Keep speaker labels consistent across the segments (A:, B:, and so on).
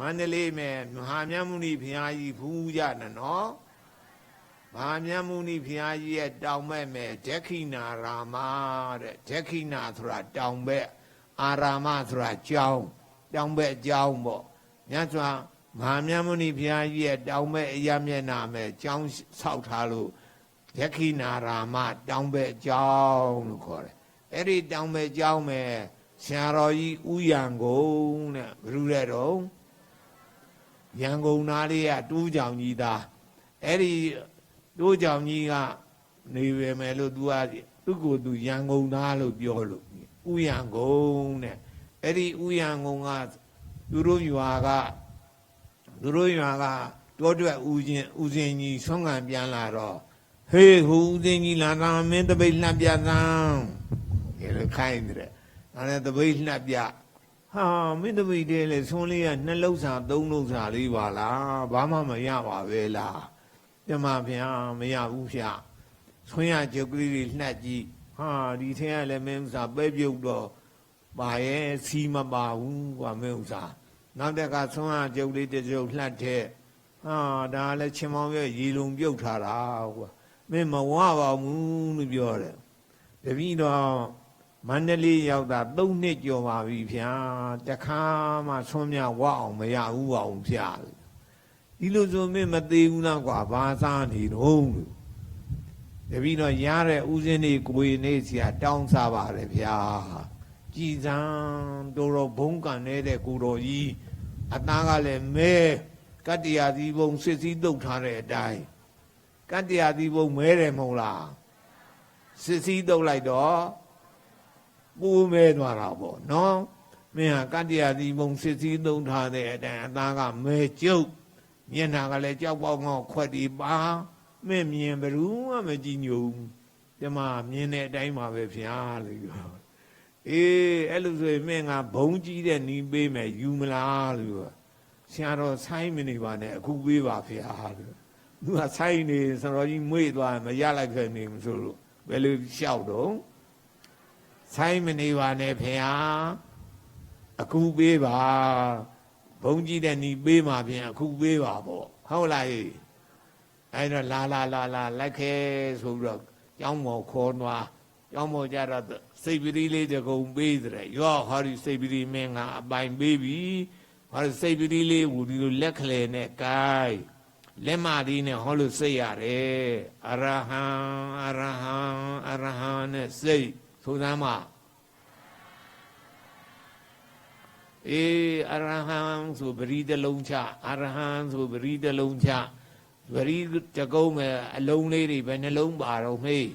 A: မန္တလေးမယ်မဟာမြတ်မုနိဘုရားကြီးဖူးကြတယ်နော်မဟာမြတ်မုနိဘုရားကြီးရဲ့တောင်ဘက်မယ်ဒက္ခိနာရာမတဲ့ဒက္ခိနာဆိုတာတောင်ဘက်အာရာမဆိုတာကျောင်းတောင်ဘက်ကျောင်းပေါ့မြတ်စွာမဟာမြတ်မုနိဘုရားကြီးရဲ့တောင်ဘက်အရမျက်နာမယ်ကျောင်းဆောက်ထားလို့ဒက္ခိနာရာမတောင်ဘက်ကျောင်းလို့ခေါ်တယ်အဲ့ဒီတောင်ဘက်ကျောင်းမယ်ဆရာတော်ကြီးဥယံကုန်တဲ့ဘယ်လိုလဲတော့ ရန်ကုန်သားလေးကတူးကြောင်ကြီးသားအဲ့ဒီတူးကြောင်ကြီးကနေပဲမယ်လို့ तू ကသူ့ကိုယ်သူရန်ကုန်သားလို့ပြောလို့ဥယံကုန်တဲ့အဲ့ဒီဥယံကုန်ကသူတို့ရွာကသူတို့ရွာကတောတွက်ဥချင်းဥစဉ်ကြီးဆွမ်းခံပြန်လာတော့ဟေးဟူဥစဉ်ကြီးလာတာမင်းတပိတ်လှပြသမ်းဒီလိုခိုင်းတယ်အဲ့ဒါတပိတ်လှပြ ဟာမင်းသမီးတည်းလေဆွန်းလေးကနှစ်လုံးစာသုံးလုံးစာလေးပါလားဘာမှမရပါပဲလားပြမဗျာမရဘူးဗျာဆွန်းရကြုတ်ကလေးတွေနှက်ကြည့်ဟာဒီထင်းကလည်းမင်းဥစ္စာပဲပြုတ်တော့ပါရဲ့စီမပါဘူးကွာမင်းဥစ္စာနောက်တက်ကဆွန်းရကြုတ်လေးတစ်ကြုတ်လှက်တဲ့ဟာဒါလည်းချင်းမောင်ရဲ့ရေလုံးပြုတ်ထားတာကွာမင်းမဝပါဘူးလို့ပြောတယ်တပည့်တော် မန္တလေးရောက်တာ၃နှစ်ကျော်ပါပြီဗျာတခါမှဆွမ်းမြဝအောင်မရဘူးပါအောင်ဗျာဒီလိုဆိုမင်းမသေးဘူးလားကွာဘာစားနေတော့လို့တပည့်တော့ရတဲ့ဥစဉ်နေကိုယ်နေစီတောင်းစားပါတယ်ဗျာကြည်စံတော်တော်ဘုံကန်နေတဲ့ကိုတော်ကြီးအသားကလည်းမဲကတ္တရာသီဘုံစစ်စည်းတုတ်ထားတဲ့အတိုင်းကတ္တရာသီဘုံမဲတယ်မဟုတ်လားစစ်စည်းတုတ်လိုက်တော့ ပူမဲသွားတာပေါ့နော်မင်းဟာကတ္တရာသီဘုံစစ်စည်းသုံးထားတဲ့အတိုင်းအသားကမဲကျုပ်မျက်နှာကလည်းကြောက်ပေါက်ငေါခွက်ဒီပါမင်းမြင်ဘယ်သူမှမကြည့်ညိုဘူးဒီမှာမြင်တဲ့အတိုင်းပါပဲဗျာလို့ပြောအေးအဲ့လိုဆိုရင်မင်းကဘုံကြီးတဲ့နီးပေးမယ်ယူမလားလို့ပြောဆရာတော်ဆိုင်မနေပါနဲ့အခုပေးပါဗျာလို့သူကဆိုင်နေဆရာတော်ကြီးမွေ့သွားရင်မရလိုက်ခဲ့နေမဆိုလို့ဘယ်လိုလျှောက်တော့ ဆိုင်မနေပါနဲ့ဖေဟာအခုပေးပါဘုံကြီးတဲ့ညီပေးมาဖြင့်အခုပေးပါပေါ့ဟုတ်လားဟေးအဲ့တော့လာလာလာလာလိုက်ခဲဆိုပြီးတော့ကျောင်းမော်ခေါ်သွားကျောင်းမော်ကြတော့စိတ်ပရိလေးတကုံပေးတဲ့ရောဟောဒီစိတ်ပရိမင်းကအပိုင်ပေးပြီဟောဒီစိတ်ပရိလေးဝူဒီလိုလက်ခလဲနဲ့ကိုင်းလက်မလေးနဲ့ဟောလို့စိတ်ရတယ်အရဟံအရဟံအရဟံနဲ့စိတ် ဆိုသမ်းမအေးအရဟံဆိုပရိတလုံးချအရဟံဆိုပရိတလုံးချပရိတကုံးမဲ့အလုံးလေးတွေပဲနှလုံးပါတော့မေး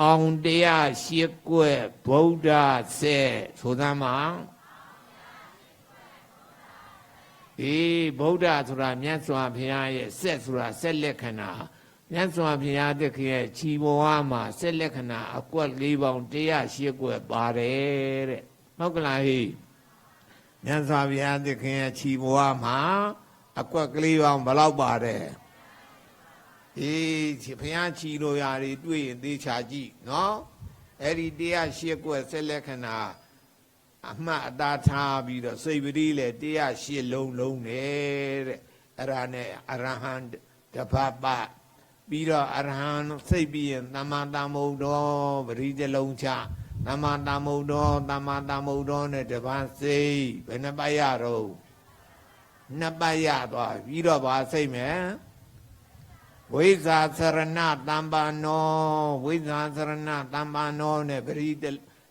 A: အောင်တရားရှိကွက်ဗုဒ္ဓဆက်ဆိုသမ်းမအေးဗုဒ္ဓဆိုတာမြတ်စွာဘုရားရဲ့ဆက်ဆိုတာဆက်လက္ခဏာ မြတ်စွာဘုရားတခင်ရဲ့ခြီးဘဝမှာဆက်လက္ခဏာအကွက်၄ပေါင်း108ကွက်ပါတယ်တဲ့ဟုတ်ကလားဟိမြတ်စွာဘုရားတခင်ရဲ့ခြီးဘဝမှာအကွက်ကလေးပေါင်းဘယ်လောက်ပါတယ်အေးဘုရားခြီးလိုရာတွေတွေ့ရင်သေချာကြည့်နော်အဲ့ဒီ108ကွက်ဆက်လက္ခဏာအမှတ်အသားထားပြီးတော့စိတ်ပတိလေ108လုံးလုံးနဲ့တဲ့အဲ့ဒါနဲ့အရဟံတပပ ပြီးတော့အရဟံစိတ်ပြီးရင်သမ္မာသမ္ဗုဒ္ဓောပရိတလုံးချသမ္မာသမ္ဗုဒ္ဓောသမ္မာသမ္ဗုဒ္ဓောနဲ့တပန်းစိတ်ဘယ်နှပတ်ရတော့နှစ်ပတ်ရသွားပြီးတော့ဗာစိတ်မယ်ဝိဇာသရဏတမ္ပါနောဝိဇာသရဏတမ္ပါနောနဲ့ပရိ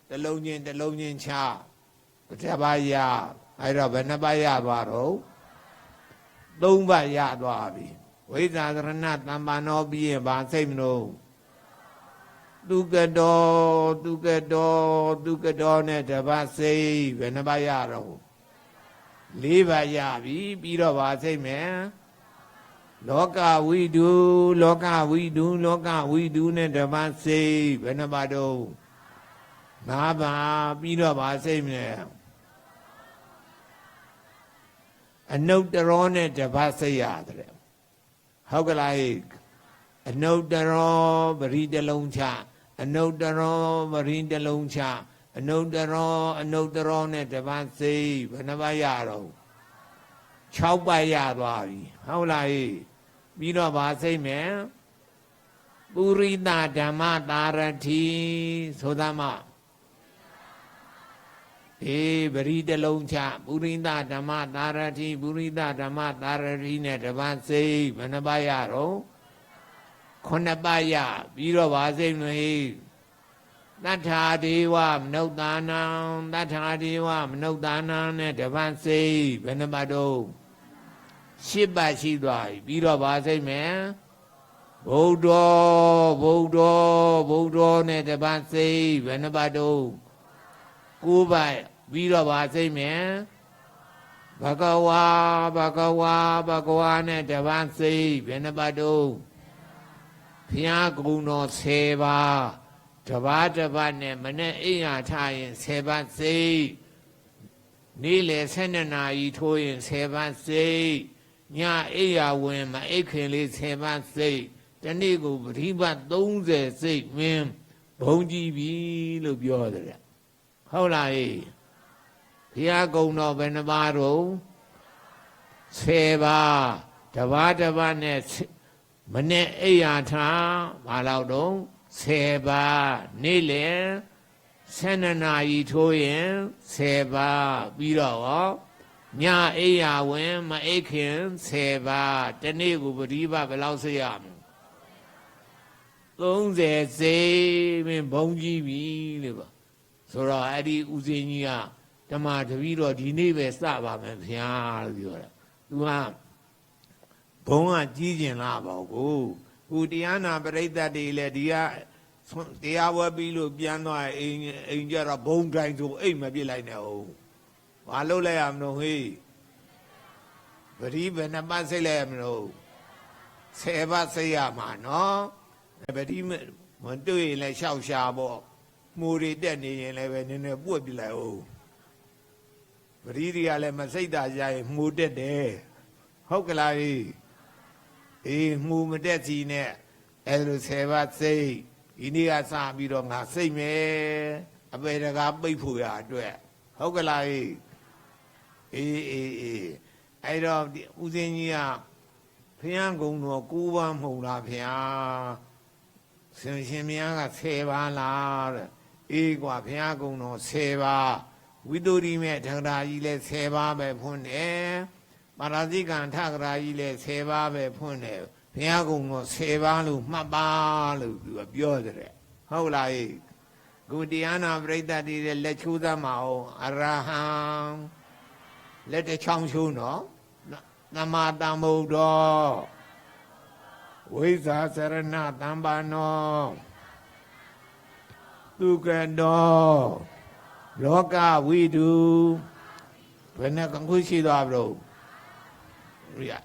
A: တလုံးချင်းတလုံးချင်းချတပတ်ရအဲ့တော့ဘယ်နှပတ်ရသွားတော့သုံးပတ်ရသွားပြီ ဝိဇာသရဏတမ္ပန္နောပြီးရင်ဗာစိတ်မလို့သူကတော်သူကတော်သူကတော်နဲ့တပတ်စိတ်ဘယ်နှပတ်ရတော့လေးပတ်ရပြီပြီးတော့ဗာစိတ်မယ်လောကဝိတုလောကဝိတုလောကဝိတုနဲ့တပတ်စိတ်ဘယ်နှပတ်တော့ငါးပါးပြီးတော့ဗာစိတ်မယ်အနုတ္တရောနဲ့တပတ်စိတ်ရတယ် ဟုတ်ကလားဟိအနုတ္တရောပရိတလုံးချအနုတ္တရောပရိတလုံးချအနုတ္တရောအနုတ္တရောနဲ့တပတ်စိတ်ဘယ်နှပါးရတော့6ပတ်ရသွားပြီဟုတ်လားဟေ့ပြီးတော့ဗာစိတ်မယ်ပုရိသဓမ္မတာရတိဆိုသမှာ အေးပရိတလုံးချပုရိသဓမ္မတာရတိပုရိသဓမ္မတာရတိနဲ့တပတ်စိတ်ဘယ်နှပတ်ရတော့ခုနှစ်ပတ်ရပြီးတော့ဗာစိတ်မဟေးတထာဒေဝမနုဿာနံတထာဒေဝမနုဿာနံနဲ့တပတ်စိတ်ဘယ်နှပတ်တော့ရှစ်ပတ်ရှိသွားပြီပြီးတော့ဗာစိတ်မယ်ဗုဒ္ဓဗုဒ္ဓဗုဒ္ဓနဲ့တပတ်စိတ်ဘယ်နှပတ်တော့ ကိုးပတ်ပြီးတော့ဗာစိတ်မယ်ဘဂဝါဘဂဝါဘဂဝါနဲ့တပတ်စိတ်ဘယ်နှပတ်တော့ဘုရားကုံတော်10ပါးတပါးတပတ်နဲ့မနဲ့အိမ်ဟာထားရင်10ပတ်စိတ်နေ့လယ်12နာရီထိုးရင်10ပတ်စိတ်ညအိမ်ဟာဝင်မအိတ်ခင်လေး10ပတ်စိတ်တနေ့ကိုပရိပတ်30စိတ်မင်းဘုံကြည့်ပြီလို့ပြောတယ် ဟုတ်လားဟေးဘုရားကုံတော်ဘယ်နှပါးတော့10ပါးတပါးတပတ်နဲ့မနဲ့အိမ်ဟာထားဘာလို့တော့10ပါးနေ့လယ်12နာရီထိုးရင်10ပါးပြီးတော့ရောညအိယာဝင်မအိတ်ခင်10ပါးတနေ့ကိုပရိပတ်ဘယ်လောက်စေရမလဲ30စေမင်းဘုံကြီးပြီလို့ပါ ဆိုတော့အဲ့ဒီဦးစင်းကြီးကဓမ္မတပည့်တော်ဒီနေ့ပဲစပါမယ်ဗျာလို့ပြောတာသူကဘုံကကြီးကျင်လာပါကိုကိုတရားနာပရိသတ်တွေလည်းဒီကတရားဝဲပြီးလို့ပြန်သွားအိမ်အိမ်ကြတော့ဘုံတိုင်းဆိုအိမ်မပြစ်လိုက်နဲ့ဟုတ်ဘာလုပ်လိုက်ရမလို့ဟေးပရိဘယ်နှပတ်စိတ်လိုက်ရမလို့ဆယ်ပတ်စိတ်ရမှာနော်ပရိမတွေ့ရင်လည်းရှောက်ရှာပေါ့ မှုတွေတက်နေရင်လည်းပဲနည်းနည်းပွက်ပြလိုက်ဟုတ်ပရိတွေကလည်းမစိတ်တာကြရင်မှုတက်တယ်ဟုတ်ကလားဟေးအေးမှုမတက်စီနဲ့အဲလိုဆယ်ပတ်စိတ်ဒီနေ့ကစပြီးတော့ငါစိတ်မယ်အပေတကားပိတ်ဖို့ရအတွက်ဟုတ်ကလားအေးအေးအေးအေးအဲ့တော့ဦးစင်းကြီးကဖျံကုံတော်ကိုးပါးမဟုတ်လားဖျားဆင်ရှင်မယားက10ပါးလားတဲ့ အေးกว่าဖျားကုံတော်10ပါးဝိတုရိမဲ့ထကရာကြီးလည်း10ပါးပဲဖွင့်တယ်ပါရဇိကံထကရာကြီးလည်း10ပါးပဲဖွင့်တယ်ဘုရားကုံတော့10ပါးလို့မှတ်ပါလို့သူကပြောတယ်ဟုတ်လားဟေးကိုတရားနာပရိသတ်တွေလက်ချိုးသမှာအောင်အရဟံလက်တစ်ချောင်းချိုးနော်သမ္မာသမ္ဗုဒ္ဓောဝိဇာစရဏသမ္ပါနော သူကတောလောကဝိတုဘယ်နဲ့ကခုရှိသွားပြီလို့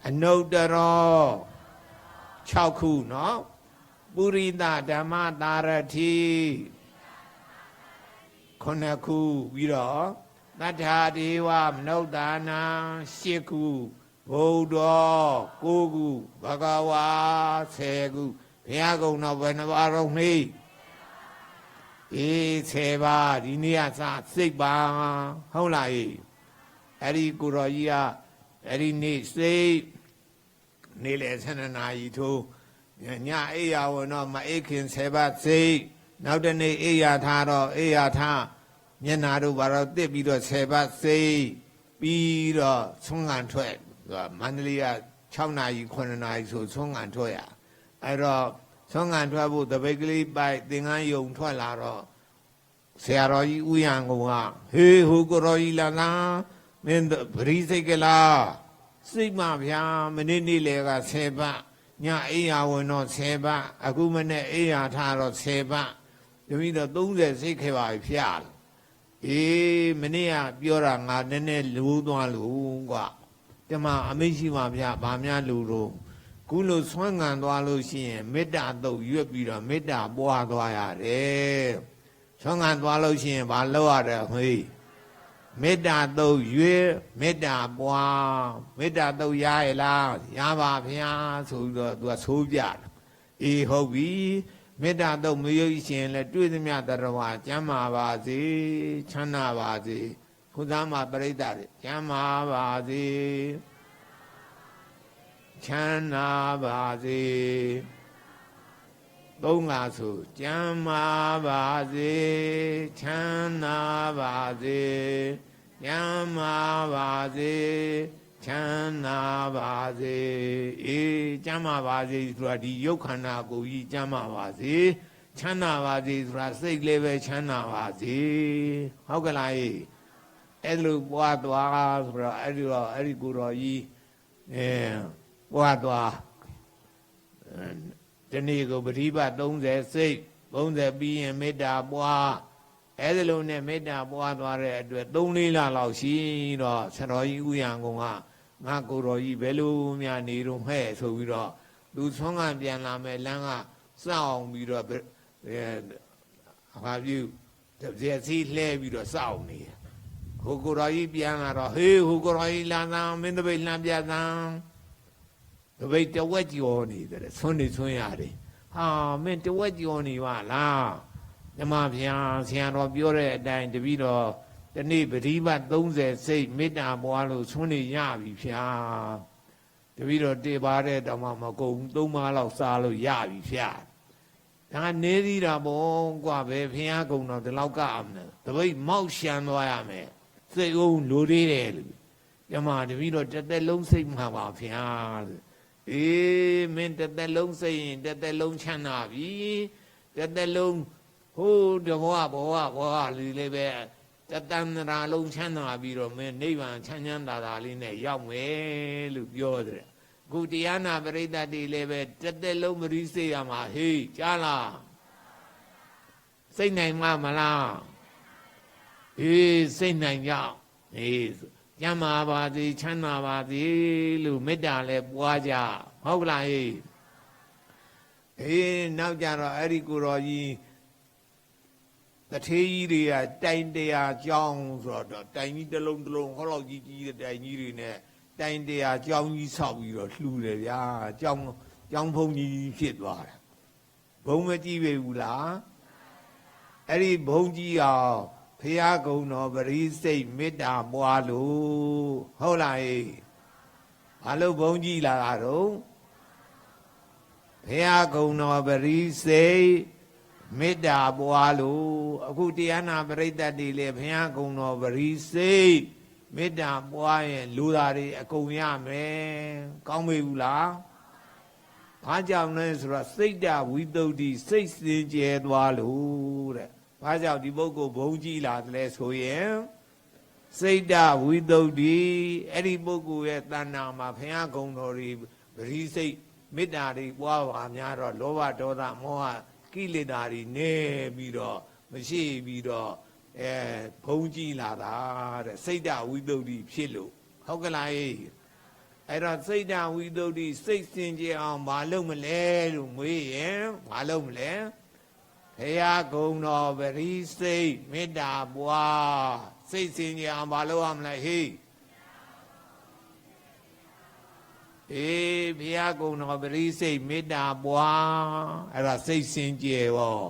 A: အနုတ္တရော6ခုเนาะပုရိသဓမ္မတာရတိခုနှစ်ခုပြီးတော့တထာဒေဝမနုဿာနံ8ခုဗုဒ္ဓ9ခုဘဂဝါ10ခုဘုရားကုံတော်ဘယ်နှပါတော့နှိ အေး10ပါးဒီနေ့ကစစိတ်ပါဟုတ်လားအေးအဲ့ဒီကိုတော်ကြီးကအဲ့ဒီနေ့စိတ်နေ့လေ12နာရီထိုးညအိယာဝင်တော့မအိခင်7ပါးစိတ်နောက်တနေ့အိယာထားတော့အိယာထားမျက်နာတို့ဘာတော့တစ်ပြီးတော့10ပါးစိတ်ပြီးတော့ဆုံးငံထွက်မန္တလေးက6နာရီ9နာရီဆိုဆုံးငံထွက်ရအဲ့တော့ ဆုံးငံထွက်ဖို့တပိတ်ကလေးပိုက်သင်္ကန်းယုံထွက်လာတော့ဆရာတော်ကြီးဥယျံကုံကဟေးဟိုကိုတော်ကြီးလာလားမင်းဗရိစိတ်ကလားစိတ်မဗျာမနေ့နေ့လေက10ပတ်ညအိယာဝင်တော့10ပတ်အခုမနေ့အိယာထားတော့10ပတ်တမိတော့30စိတ်ခဲ့ပါပြီဖျားလို့အေးမနေ့ကပြောတာငါနည်းနည်းလူသွားလို့ကွာတမအမိရှိပါဗျာဗာများလူတော့ ခုလိုဆွမ်းငံသွားလို့ရှိရင်မေတ္တာတုတ်ရွတ်ပြီးတော့မေတ္တာပွားသွားရတယ်ဆွမ်းငံသွားလို့ရှိရင်ဘာလုပ်ရတဲ့ဟေးမေတ္တာတုတ်ရွေမေတ္တာပွားမေတ္တာတုတ်ရရဲ့လားရပါဗျာဆိုပြီးတော့သူကဆိုးပြတယ်အေးဟုတ်ပြီမေတ္တာတုတ်မရွတ်ရှင်လဲတွေ့သမျှတရဝကျမ်းမာပါစေချမ်းသာပါစေခုသားမှာပြိဿတွေကျမ်းမာပါစေ ချမ်းသာပါစေသုံးငါဆိုကျမ်းမာပါစေချမ်းသာပါစေကျမ်းမာပါစေချမ်းသာပါစေအေးကျမ်းမာပါစေဆိုတာဒီယုတ်ခန္ဓာကိုယ်ကြီးကျမ်းမာပါစေချမ်းသာပါစေဆိုတာစိတ်လည်းပဲချမ်းသာပါစေဟုတ်ကလားအေးအဲ့လိုပွားသွားဆိုတော့အဲ့ဒီတော့အဲ့ဒီကိုယ်တော်ကြီးအဲ ပွားသွားဒီနေ့ကိုပရိပတ်30စိတ်30ပြီးရင်မေတ္တာပွားအဲ့ဒီလိုနဲ့မေတ္တာပွားသွားတဲ့အတွက်3-4လလောက်ရှိတော့ဆရာတော်ကြီးဥယျာဉ်ကုန်ကငါကိုယ်တော်ကြီးဘယ်လိုများနေတော့ဟဲ့ဆိုပြီးတော့လူဆွမ်းကပြန်လာမဲ့လမ်းကစောင့်အောင်ပြီးတော့အဲဟာပြုတစ်ပြက်စီလှဲပြီးတော့စောင့်နေတယ်ဟိုကိုယ်တော်ကြီးပြန်လာတော့ဟေးဟိုကိုယ်တော်ကြီးလာသားမင်းတပိတ်လှမ်းပြသား တပိတ်တဝက်ကြော်နေတယ်ဆွန်းနေဆွန်းရတယ်ဟာမင်းတဝက်ကြော်နေပါလားဓမ္မဗျာဆရာတော်ပြောတဲ့အတိုင်းတပည့်တော်ဒီနေ့ပရိပတ်30စိတ်မေတ္တာပွားလို့ဆွန်းနေရပြီဖြာတပည့်တော်တေပါတဲ့တောင်မှမကုန်ဘူးသုံးပါးလောက်စားလို့ရပြီဖြာဒါနေသေးတာပေါ့ကွာပဲဖះကုံတော့ဒီလောက်ကအောင်တယ်တပိတ်မောက်ရှမ်းသွားရမယ်စိတ်အောင်လိုသေးတယ်လို့ဓမ္မတပည့်တော်တစ်သက်လုံးစိတ်မှာပါဖြာလို့ အေးမင်းတစ်သက်လုံးစိတ်ရင်တစ်သက်လုံးချမ်းသာပြီတစ်သက်လုံးဟိုးတဘောဘောဘောလူလေးပဲတတန္တရာလုံးချမ်းသာပြီးတော့မင်းနိဗ္ဗာန်ချမ်းချမ်းသာသာလေးနဲ့ရောက်မယ်လို့ပြောတယ်အခုတရားနာပရိသတ်တွေလည်းပဲတစ်သက်လုံးမရိစေရမှာဟေးကြားလားစိတ်နိုင်မှမလားအေးစိတ်နိုင်ကြအေး ကျမ်းမာပါစေချမ်းသာပါစေလို့မေတ္တာလည်းပွားကြဟုတ်လားဟေးအေးနောက်ကြတော့အဲ့ဒီကိုတော်ကြီးတထေးကြီးတွေကတိုင်တရားကြောင်းဆိုတော့တိုင်ကြီးတစ်လုံးတစ်လုံးဟောလောက်ကြီးကြီးတဲ့တိုင်ကြီးတွေနဲ့တိုင်တရားကြောင်းကြီးဆောက်ပြီးတော့လှူတယ်ဗျာကြောင်းကြောင်းဖုံကြီးဖြစ်သွားတယ်ဘုံမကြည့်ပေဘူးလားအဲ့ဒီဘုံကြီးအောင် ဖះကုံတော်ပရိစိတ်မေတ္တာပွားလို့ဟုတ်လားဟေးဘာလို့ဘုံကြီးလာတာတော့ဖះကုံတော်ပရိစိတ်မေတ္တာပွားလို့အခုတရားနာပရိသတ်တွေလေဘုရားကုံတော်ပရိစိတ်မေတ္တာပွားရင်လူသားတွေအကုန်ရမယ်ကောင်းပြီဘူးလားဘာကြောင့်လဲဆိုတော့စိတ်တဝိတုဒ္ဓိစိတ်စင်ကြယ်သွားလို့တဲ့ ဘာကြောင့်ဒီပုဂ္ဂိုလ်ဘုံကြီးလာတယ်လဲဆိုရင်စိတ်တဝိတုဒ္ဓိအဲ့ဒီပုဂ္ဂိုလ်ရဲ့တဏ္ဍာမှာဘုရားကုံတော်တွေပရိစိတ်မေတ္တာတွေပွားပါများတော့လောဘဒေါသမောဟကိလေသာတွေနေပြီးတော့မရှိပြီးတော့အဲဘုံကြီးလာတာတဲ့စိတ်တဝိသုဒ္ဓိဖြစ်လို့ဟုတ်ကလားအေးအဲ့တော့စိတ်တဝိသုဒ္ဓိစိတ်စင်ကြယ်အောင်မလုပ်မလဲလို့ငွေရင်မလုပ်မလဲ ဖရာကုံတော်ပရိစိတ်မေတ္တာပွားစိတ်စင်ကြယ်အောင်မလုပ်ရမလဲဟေးအေးဘုရားကုံတော်ပရိစိတ်မေတ္တာပွားအဲ့ဒါစိတ်စင်ကြယ်ရော